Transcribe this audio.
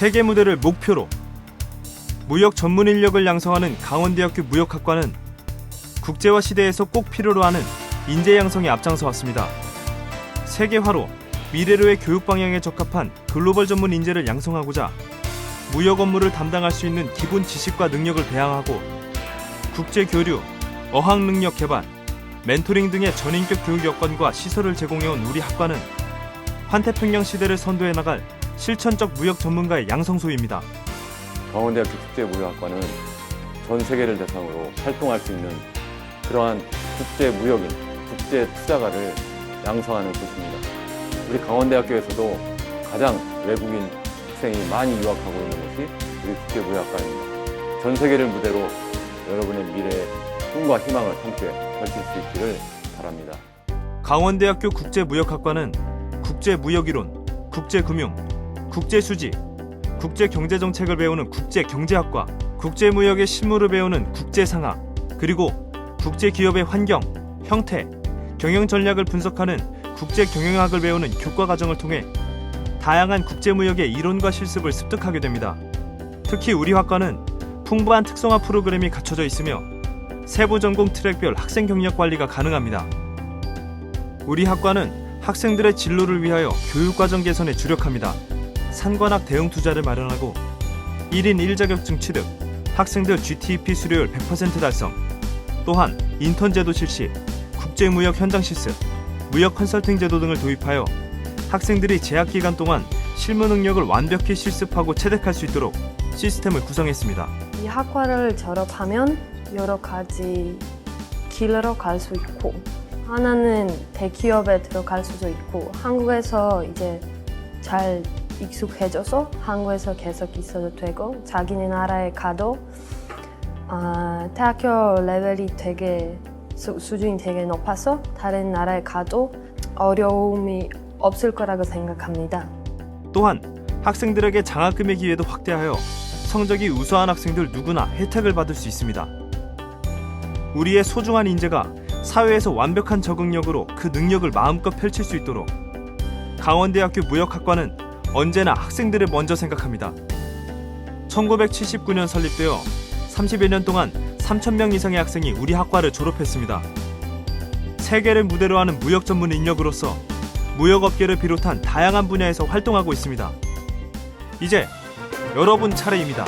세계 무대를 목표로 무역 전문 인력을 양성하는 강원대학교 무역학과는 국제화 시대에서 꼭 필요로 하는 인재 양성에 앞장서 왔습니다. 세계화로 미래로의 교육 방향에 적합한 글로벌 전문 인재를 양성하고자 무역 업무를 담당할 수 있는 기본 지식과 능력을 배양하고 국제 교류, 어학 능력 개발, 멘토링 등의 전인격 교육 여건과 시설을 제공해온 우리 학과는 환태평양 시대를 선도해 나갈 실천적 무역 전문가의 양성소입니다. 강원대학교 국제무역학과는 전 세계를 대상으로 활동할 수 있는 그러한 국제무역인, 국제투자가를 양성하는 곳입니다. 우리 강원대학교에서도 가장 외국인 학생이 많이 유학하고 있는 곳이 우리 국제무역학과입니다. 전 세계를 무대로 여러분의 미래의 꿈과 희망을 함께 펼칠 수 있기를 바랍니다. 강원대학교 국제무역학과는 국제무역이론, 국제금융, 국제수지, 국제경제정책을 배우는 국제경제학과, 국제무역의 실무를 배우는 국제상학, 그리고 국제기업의 환경, 형태, 경영 전략을 분석하는 국제경영학을 배우는 교과 과정을 통해 다양한 국제무역의 이론과 실습을 습득하게 됩니다. 특히 우리 학과는 풍부한 특성화 프로그램이 갖춰져 있으며 세부 전공 트랙별 학생 경력 관리가 가능합니다. 우리 학과는 학생들의 진로를 위하여 교육과정 개선에 주력합니다. 산관학 대응 투자를 마련하고 1인 1자격증 취득, 학생들 GTP 수료율 100% 달성, 또한 인턴 제도 실시, 국제무역 현장 실습, 무역 컨설팅 제도 등을 도입하여 학생들이 재학 기간 동안 실무 능력을 완벽히 실습하고 체득할 수 있도록 시스템을 구성했습니다. 이 학과를 졸업하면 여러 가지 길로 갈 수 있고 하나는 대기업에 들어갈 수도 있고 한국에서 이제 잘 익숙해져서 한국에서 계속 있어도 되고 자기네 나라에 가도 아, 대학교 레벨이 되게 수, 수준이 되게 높아서 다른 나라에 가도 어려움이 없을 거라고 생각합니다. 또한 학생들에게 장학금의 기회도 확대하여 성적이 우수한 학생들 누구나 혜택을 받을 수 있습니다. 우리의 소중한 인재가 사회에서 완벽한 적응력으로 그 능력을 마음껏 펼칠 수 있도록 강원대학교 무역학과는 언제나 학생들을 먼저 생각합니다. 1979년 설립되어 30여 년 동안 3,000명 이상의 학생이 우리 학과를 졸업했습니다. 세계를 무대로 하는 무역 전문 인력으로서 무역업계를 비롯한 다양한 분야에서 활동하고 있습니다. 이제 여러분 차례입니다.